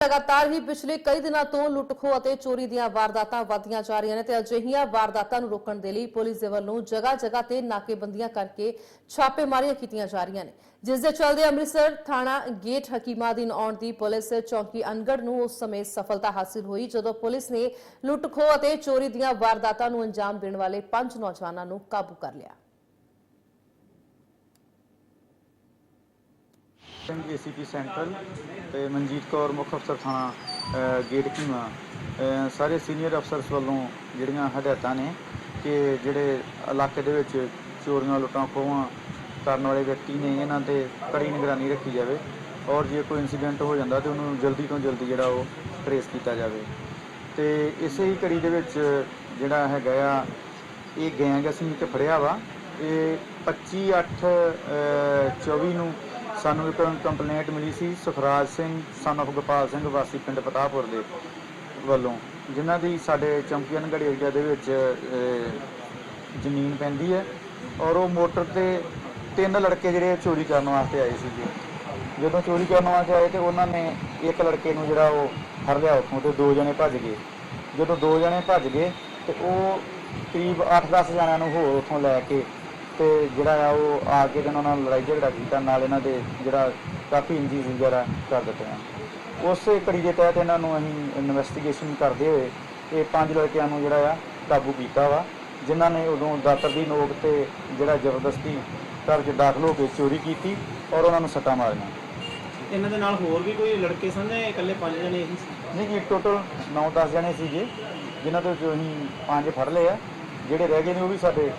ਲਗਾਤਾਰ ਹੀ ਪਿਛਲੇ ਕਈ ਦਿਨਾਂ ਤੋਂ ਲੁੱਟਖੋ ਅਤੇ ਚੋਰੀ ਦੀਆਂ ਵਾਰਦਾਤਾਂ ਵਧਦੀਆਂ ਜਾ ਰਹੀਆਂ ਨੇ ਤੇ ਅਜਿਹੀਆਂ ਵਾਰਦਾਤਾਂ ਨੂੰ ਰੋਕਣ ਦੇ ਲਈ ਪੁਲਿਸ ਦੇ ਵੱਲੋਂ ਜਗ੍ਹਾ ਜਗ੍ਹਾ ਤੇ ਨਾਕੇਬੰਦੀਆਂ ਕਰਕੇ ਛਾਪੇਮਾਰੀਆਂ ਕੀਤੀਆਂ ਜਾ ਰਹੀਆਂ ਨੇ। ਜਿਸ ਦੇ ਚੱਲਦੇ ਅੰਮ੍ਰਿਤਸਰ ਥਾਣਾ ਗੇਟ ਹਕੀਮਾਦੀਨ ਆਉਣ ਦੀ ਪੁਲਿਸ ਚੌਂਕੀ ਅਨਗੜ ਨੂੰ ਉਸ ਸਮੇਂ ਸਫਲਤਾ ਹਾਸਿਲ ਹੋਈ, ਜਦੋਂ ਪੁਲਿਸ ਨੇ ਲੁੱਟਖੋ ਅਤੇ ਚੋਰੀ ਦੀਆਂ ਵਾਰਦਾਤਾਂ ਨੂੰ ਅੰਜਾਮ ਦੇਣ ਵਾਲੇ ਪੰਜ ਨੌਜਵਾਨਾਂ ਨੂੰ ਕਾਬੂ ਕਰ ਲਿਆ। ਸਿੰਘ ਏਸੀਪੀ ਸੈਂਟਰਲ ਤੇ ਮਨਜੀਤ ਕੌਰ, ਮੁੱਖ ਅਫਸਰ ਥਾਣਾ ਗੇਟ ਕੀਮਾ ਸਾਰੇ ਸੀਨੀਅਰ ਅਫਸਰਸ ਵੱਲੋਂ ਜਿਹੜੀਆਂ ਹਦਾਇਤਾਂ ਨੇ ਕਿ ਜਿਹੜੇ ਇਲਾਕੇ ਦੇ ਵਿੱਚ ਚੋਰੀਆਂ, ਲੁੱਟਾਂ, ਖੋਹਾਂ ਕਰਨ ਵਾਲੇ ਵਿਅਕਤੀ ਨੇ, ਇਹਨਾਂ ਤੇ ਕੜੀ ਨਿਗਰਾਨੀ ਰੱਖੀ ਜਾਵੇ ਔਰ ਜੇ ਕੋਈ ਇਨਸੀਡੈਂਟ ਹੋ ਜਾਂਦਾ ਤੇ ਉਹਨੂੰ ਜਲਦੀ ਤੋਂ ਜਲਦੀ ਜਿਹੜਾ ਉਹ ਟਰੇਸ ਕੀਤਾ ਜਾਵੇ। ਤੇ ਇਸੇ ਹੀ ਕੜੀ ਦੇ ਵਿੱਚ ਜਿਹੜਾ ਹੈਗਾ ਆ, ਇਹ ਗੈਂਗ ਅਸੀਂ ਇੱਕ ਫੜਿਆ ਵਾ, ਇਹ 25 8 24 ਨੂੰ ਸਾਨੂੰ ਇੱਕ ਕੰਪਲੇਂਟ ਮਿਲੀ ਸੀ ਸੁਖਰਾਜ ਸਿੰਘ ਸਨ of ਗੋਪਾਲ ਸਿੰਘ, ਵਾਸੀ ਪਿੰਡ ਪਤਾਪੁਰ ਦੇ ਵੱਲੋਂ, ਜਿਨ੍ਹਾਂ ਦੀ ਸਾਡੇ ਚੰਪੀਅਨਗੜ੍ਹ ਏਰੀਆ ਦੇ ਵਿੱਚ ਜ਼ਮੀਨ ਪੈਂਦੀ ਹੈ ਔਰ ਉਹ ਮੋਟਰ ਤੇ ਤਿੰਨ ਲੜਕੇ ਜਿਹੜੇ ਚੋਰੀ ਕਰਨ ਵਾਸਤੇ ਆਏ ਸੀਗੇ। ਜਦੋਂ ਚੋਰੀ ਕਰਨ ਵਾਸਤੇ ਆਏ ਤੇ ਉਹਨਾਂ ਨੇ ਇੱਕ ਲੜਕੇ ਨੂੰ ਜਿਹੜਾ ਉਹ ਫੜ ਲਿਆ ਉੱਥੋਂ ਤੇ ਦੋ ਜਣੇ ਭੱਜ ਗਏ। ਜਦੋਂ ਦੋ ਜਣੇ ਭੱਜ ਗਏ ਤੇ ਉਹ ਕਰੀਬ 8-10 ਜਣਿਆਂ ਨੂੰ ਹੋਰ ਉੱਥੋਂ ਲੈ ਕੇ ਤੇ ਜਿਹੜਾ ਆ ਉਹ ਆ ਕੇ ਉਹਨਾਂ ਨਾਲ ਲੜਾਈ ਝਗੜਾ ਕੀਤਾ ਨਾਲ ਇਹਨਾਂ ਦੇ ਜਿਹੜਾ ਕਾਫੀ ਇੰਜੀਜ਼ ਵਗੈਰਾ ਕਰ ਦਿੱਤੇ ਆ। ਉਸੇ ਕੜੀ ਦੇ ਤਹਿਤ ਇਹਨਾਂ ਨੂੰ ਅਸੀਂ ਇਨਵੈਸਟੀਗੇਸ਼ਨ ਕਰਦੇ ਹੋਏ ਇਹ ਪੰਜ ਲੜਕਿਆਂ ਨੂੰ ਜਿਹੜਾ ਆ ਕਾਬੂ ਕੀਤਾ ਵਾ ਜਿਨ੍ਹਾਂ ਨੇ ਉਦੋਂ ਦਾਤਰ ਦੀ ਨੋਕ ਤੇ ਜਿਹੜਾ ਜ਼ਬਰਦਸਤੀ ਘਰ 'ਚ ਦਾਖਲ ਹੋ ਕੇ ਚੋਰੀ ਕੀਤੀ ਔਰ ਉਹਨਾਂ ਨੂੰ ਸੱਟਾਂ ਮਾਰੀਆਂ। ਇਹਨਾਂ ਦੇ ਨਾਲ ਹੋਰ ਵੀ ਕੋਈ ਲੜਕੇ ਸਨ ਜਾਂ ਇਹ ਇਕੱਲੇ ਪੰਜ ਜਣੇ ਸੀ? ਨਹੀਂ ਜੀ ਟੋਟਲ 9-10 ਜਣੇ ਸੀਗੇ ਜਿਨ੍ਹਾਂ ਤੋਂ ਅਸੀਂ ਪੰਜ ਫੜ ਲਏ ਆ ਜਿਹੜੇ ਰਹਿ ਗਏ ਨੇ ਉਹ ਵੀ ਸਾਡੇ